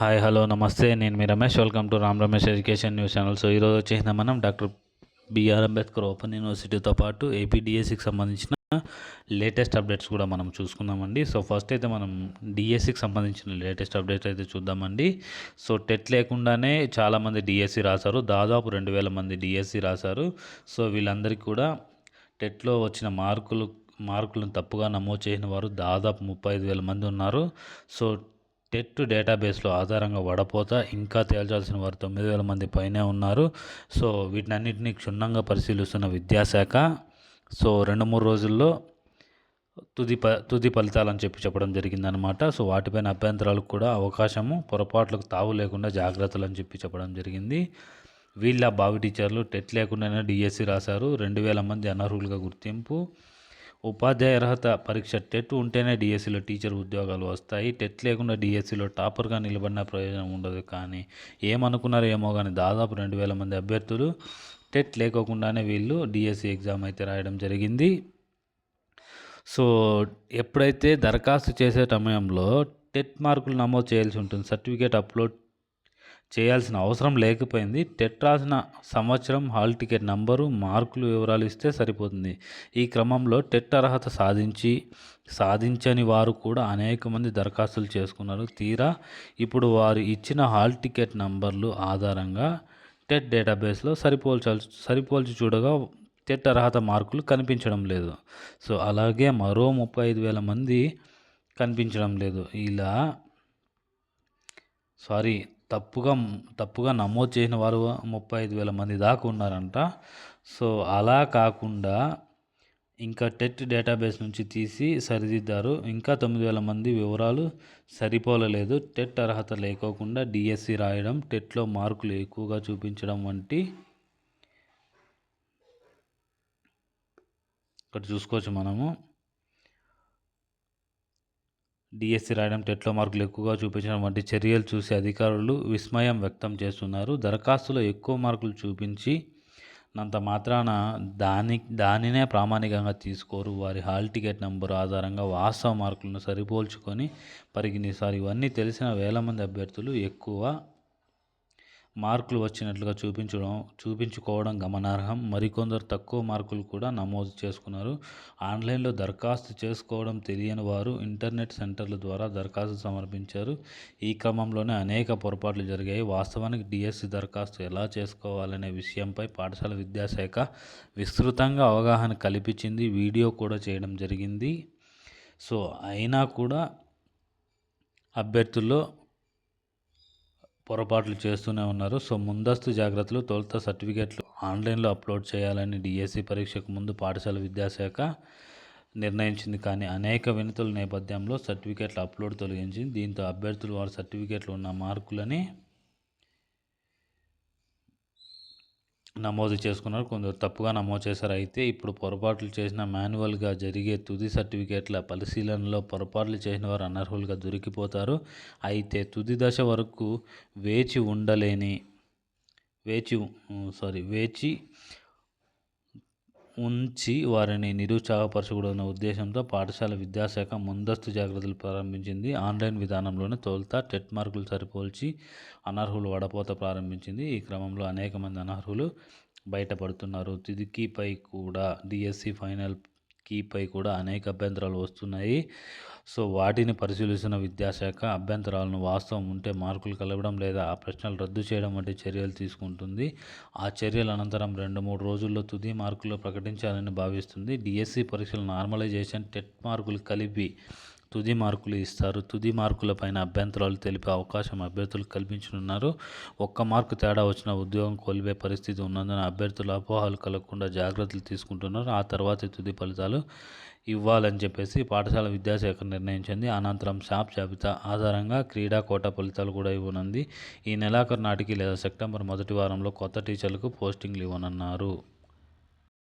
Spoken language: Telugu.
Hi hello namaste. నేను మీ Ramesh. Welcome to Ram Ramesh education news channel. So ఈరోజు వచ్చేసిన మనం doctor B R Ambedkar open యూనివర్సిటీతో పాటు ఏపీడిఎస్సికి సంబంధించిన లేటెస్ట్ అప్డేట్స్ కూడా మనం చూసుకుందామండి. సో ఫస్ట్ అయితే మనం డిఎస్సికి సంబంధించిన లేటెస్ట్ అప్డేట్ అయితే చూద్దామండి. సో టెట్ లేకుండానే చాలామంది డిఎస్సి రాశారు. దాదాపు రెండు వేల మంది డిఎస్సి రాశారు. సో వీళ్ళందరికీ కూడా టెట్లో వచ్చిన మార్కులు మార్కులను తప్పుగా నమోదు చేసిన వారు దాదాపు ముప్పై ఐదు వేల మంది ఉన్నారు. సో టెట్ డేటాబేస్లో ఆధారంగా వడపోత ఇంకా తేల్చాల్సిన వారు తొమ్మిది వేల మంది పైనే ఉన్నారు. సో వీటినన్నింటినీ క్షుణ్ణంగా పరిశీలిస్తున్న విద్యాశాఖ సో రెండు మూడు రోజుల్లో తుది ప తుది ఫలితాలని చెప్పి చెప్పడం జరిగిందనమాట సో వాటిపైన అభ్యంతరాలకు కూడా అవకాశము పొరపాట్లకు తావు లేకుండా జాగ్రత్తలు అని చెప్పి చెప్పడం జరిగింది. వీళ్ళ బావి టీచర్లు టెట్ లేకుండానే డిఎస్సి రాశారు. రెండు వేల మంది అనర్హులుగా గుర్తింపు. ఉపాధ్యాయ అర్హత పరీక్ష టెట్ ఉంటేనే డిఎస్సిలో టీచర్ ఉద్యోగాలు వస్తాయి. టెట్ లేకుండా డిఎస్సిలో టాపర్గా నిలబడిన ప్రయోజనం ఉండదు. కానీ ఏమనుకున్నారో ఏమో కానీ దాదాపు రెండు వేల మంది అభ్యర్థులు టెట్ లేకోకుండానే వీళ్ళు డిఎస్సి ఎగ్జామ్ అయితే రాయడం జరిగింది. సో ఎప్పుడైతే దరఖాస్తు చేసే సమయంలో టెట్ మార్కులు నమోదు చేయాల్సి ఉంటుంది సర్టిఫికేట్ అప్లోడ్ చేయాల్సిన అవసరం లేకపోయింది. టెట్ రాసిన సంవత్సరం హాల్ టికెట్ నంబరు మార్కులు వివరాలు ఇస్తే సరిపోతుంది. ఈ క్రమంలో టెట్ అర్హత సాధించి సాధించని వారు కూడా అనేక మంది దరఖాస్తులు చేసుకున్నారు. తీరా ఇప్పుడు వారు ఇచ్చిన హాల్ టికెట్ నంబర్లు ఆధారంగా టెట్ డేటాబేస్లో సరిపోల్చాల్సి సరిపోల్చి చూడగా టెట్ అర్హత మార్కులు కనిపించడం లేదు. సో అలాగే మరో ముప్పై ఐదు వేల మంది కనిపించడం లేదు. ఇలా సారీ తప్పుగా తప్పుగా నమోదు చేసిన వారు ముప్పై ఐదు వేల మంది దాకా ఉన్నారంట. సో అలా కాకుండా ఇంకా టెట్ డేటాబేస్ నుంచి తీసి సరిదిద్దారు. ఇంకా తొమ్మిది వేల మంది వివరాలు సరిపోలలేదు. టెట్ అర్హత లేకోకుండా డిఎస్సి రాయడం టెట్లో మార్కులు ఎక్కువగా చూపించడం వంటి ఇక్కడ చూసుకోవచ్చు మనము. డిఎస్సి రాయడం టెట్లో మార్కులు ఎక్కువగా చూపించడం వంటి చర్యలు చూసి అధికారులు విస్మయం వ్యక్తం చేస్తున్నారు. దరఖాస్తులో ఎక్కువ మార్కులు చూపించి నంత మాత్రాన దాని దానినే ప్రామాణికంగా తీసుకోరు. వారి హాల్ టికెట్ నెంబర్ ఆధారంగా వాస్తవ మార్కులను సరిపోల్చుకొని పరిగణిస్తారు ఇవన్నీ తెలిసిన వేల మంది అభ్యర్థులు ఎక్కువ మార్కులు వచ్చినట్లుగా చూపించడం చూపించుకోవడం గమనార్హం. మరికొందరు తక్కువ మార్కులు కూడా నమోదు చేసుకున్నారు. ఆన్లైన్లో దరఖాస్తు చేసుకోవడం తెలియని వారు ఇంటర్నెట్ సెంటర్ల ద్వారా దరఖాస్తు సమర్పించారు. ఈ క్రమంలోనే అనేక పొరపాట్లు జరిగాయి. వాస్తవానికి డిఎస్సి దరఖాస్తు ఎలా చేసుకోవాలనే విషయంపై పాఠశాల విద్యాశాఖ విస్తృతంగా అవగాహన కల్పించింది. వీడియో కూడా చేయడం జరిగింది. సో అయినా కూడా అభ్యర్థుల్లో పొరపాట్లు చేస్తూనే ఉన్నారు. సో ముందస్తు జాగ్రత్తలు తొలుత సర్టిఫికేట్లు ఆన్లైన్లో అప్లోడ్ చేయాలని డిఎస్సి పరీక్షకు ముందు పాఠశాల విద్యాశాఖ నిర్ణయించింది. కానీ అనేక వినతుల నేపథ్యంలో సర్టిఫికేట్ల అప్లోడ్ తొలగించింది దీంతో అభ్యర్థులు వారి సర్టిఫికేట్లు ఉన్న మార్కులని నమోదు చేసుకున్నారు. కొందరు తప్పుగా నమోదు చేశారు. అయితే ఇప్పుడు పొరపాట్లు చేసిన మాన్యువల్గా జరిగే తుది సర్టిఫికేట్ల పరిశీలనలో పొరపాట్లు చేసిన వారు అనర్హులుగా దొరికిపోతారు. అయితే తుది దశ వరకు వేచి ఉండలేని వేచి సారీ వేచి ఉంచి వారిని నిరుత్సాహపరచకూడదన్న ఉద్దేశంతో పాఠశాల విద్యాశాఖ ముందస్తు జాగ్రత్తలు ప్రారంభించింది. ఆన్లైన్ విధానంలోనే తొలుత టెట్ మార్కులు సరిపోల్చి అనర్హులు వడపోత ప్రారంభించింది. ఈ క్రమంలో అనేక మంది అనర్హులు బయటపడుతున్నారు. తుదికీపై కూడా డిఎస్సి ఫైనల్ కీపై కూడా అనేక అభ్యంతరాలు వస్తున్నాయి. సో వాటిని పరిశీలిస్తున్న విద్యాశాఖ అభ్యంతరాలను వాస్తవం ఉంటే మార్కులు కలవడం లేదా ఆ ప్రశ్నలు రద్దు చేయడం వంటి చర్యలు తీసుకుంటుంది. ఆ చర్యల అనంతరం రెండు మూడు రోజుల్లో తుది మార్కులు ప్రకటించాలని భావిస్తుంది. డిఎస్సి పరీక్షలు నార్మలైజేషన్ టెట్ మార్కులు కలిపి తుది మార్కులు ఇస్తారు. తుది మార్కులపైన అభ్యంతరాలు తెలిపే అవకాశం అభ్యర్థులు కల్పించనున్నారు. ఒక్క మార్కు తేడా వచ్చిన ఉద్యోగం కోల్పోయే పరిస్థితి ఉన్నందున అభ్యర్థులు అపోహలు కలగకుండా జాగ్రత్తలు తీసుకుంటున్నారు. ఆ తర్వాత తుది ఫలితాలు ఇవ్వాలని చెప్పేసి పాఠశాల విద్యాశాఖ నిర్ణయించింది. అనంతరం షాప్ జాబితా ఆధారంగా క్రీడా కోట ఫలితాలు కూడా ఇవ్వనుంది. ఈ నెలాఖరు నాటికి లేదా సెప్టెంబర్ మొదటి వారంలో కొత్త టీచర్లకు పోస్టింగ్లు ఇవ్వనున్నారు.